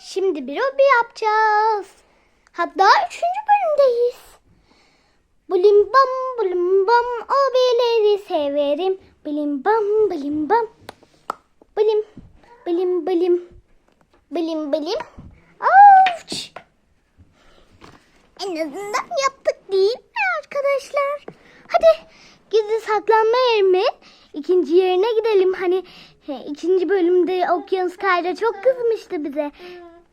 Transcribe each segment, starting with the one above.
Şimdi bir hobi yapacağız. Hatta üçüncü bölümdeyiz. Blim bam blim bam hobileri severim. Blim bam blim bam. Blim blim blim. Blim blim. Ouch. En azından yaptık değil mi arkadaşlar? Hadi gizli saklanma yerimin ikinci yerine gidelim. Hani ikinci bölümde Okyanus Kayra çok kızmıştı bize.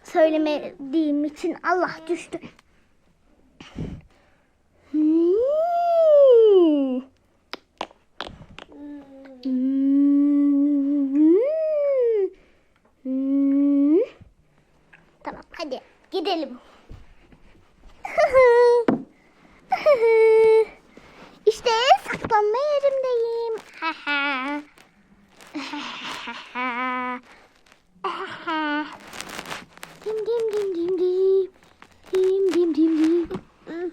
Söylemediğim için Allah düştü. Tamam hadi gidelim. işte saklanma yerimdeyim.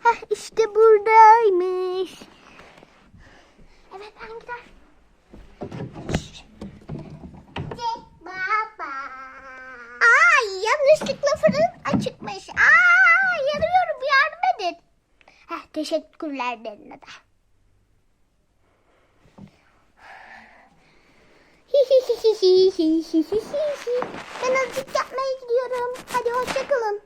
Hah, işte buradaymış. Evet ben gider. Ay yanlışlıkla fırın açıkmış. Aa yanıyorum yardım edin. Heh, teşekkürler Derine de. Ben azıcık yapmaya gidiyorum. Hadi hoşçakalın.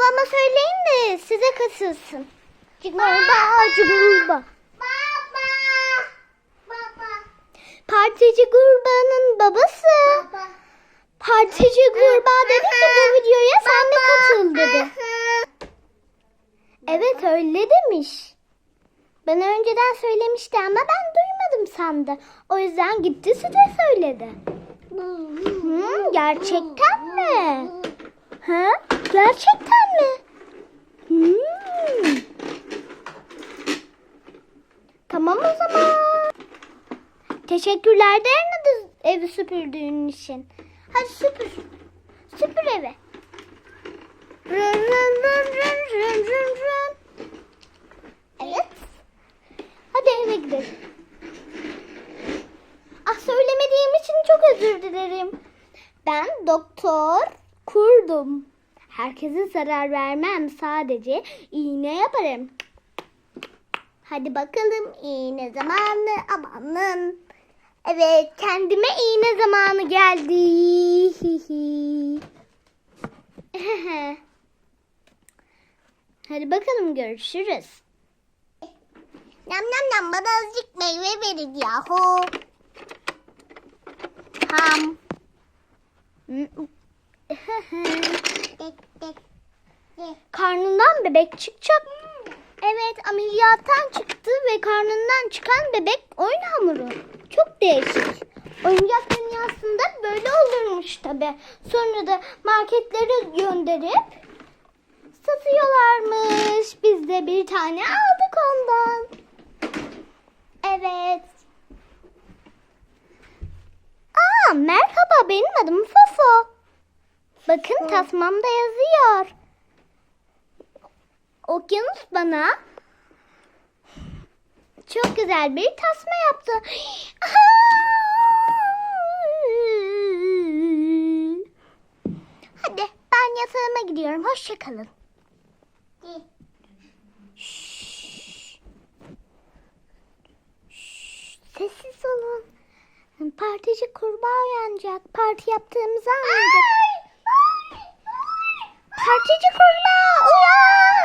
Babama söyleyin de size katılsın. Cigurba, cigurba. Baba. Baba. Partici Gurba'nın babası. Baba. Partici Gurba dedi ki bu videoya sen de katıl dedi. Evet öyle demiş. Ben önceden söylemişti ama ben duymadım sandı. O yüzden gitti size söyledi. Hmm, gerçekten mi? Ha? Gerçekten mi? Hmm. Tamam o zaman. Teşekkürler Derna da evi süpürdüğün için. Hadi süpür. Süpür evi. Rın rın rın rın rın rın rın. Evet. Hadi eve gidelim. Ah söylemediğim için çok özür dilerim. Ben doktor kurdum. Herkese zarar vermem. Sadece iğne yaparım. Hadi bakalım iğne zamanı amanın. Evet kendime iğne zamanı geldi. Hadi bakalım görüşürüz. Nam nam nam bana azıcık meyve verin yahu. Ham. Karnından bebek çıkacak. Evet ameliyattan çıktı ve karnından çıkan bebek oyun hamuru. Çok değişik. Oyuncak dünyasında böyle olurmuş tabi. Sonra da marketlere gönderip satıyorlarmış. Biz de bir tane aldık ondan. Evet. Aa merhaba benim adım Fofo. Bakın tasmamda yazıyor. Okyanus bana çok güzel bir tasma yaptı. Hadi ben yatağıma gidiyorum. Hoşça kalın. Sessiz olun. Partici kurbağa uyanacak. Parti yaptığımızı anlayacak. Partici kurbağa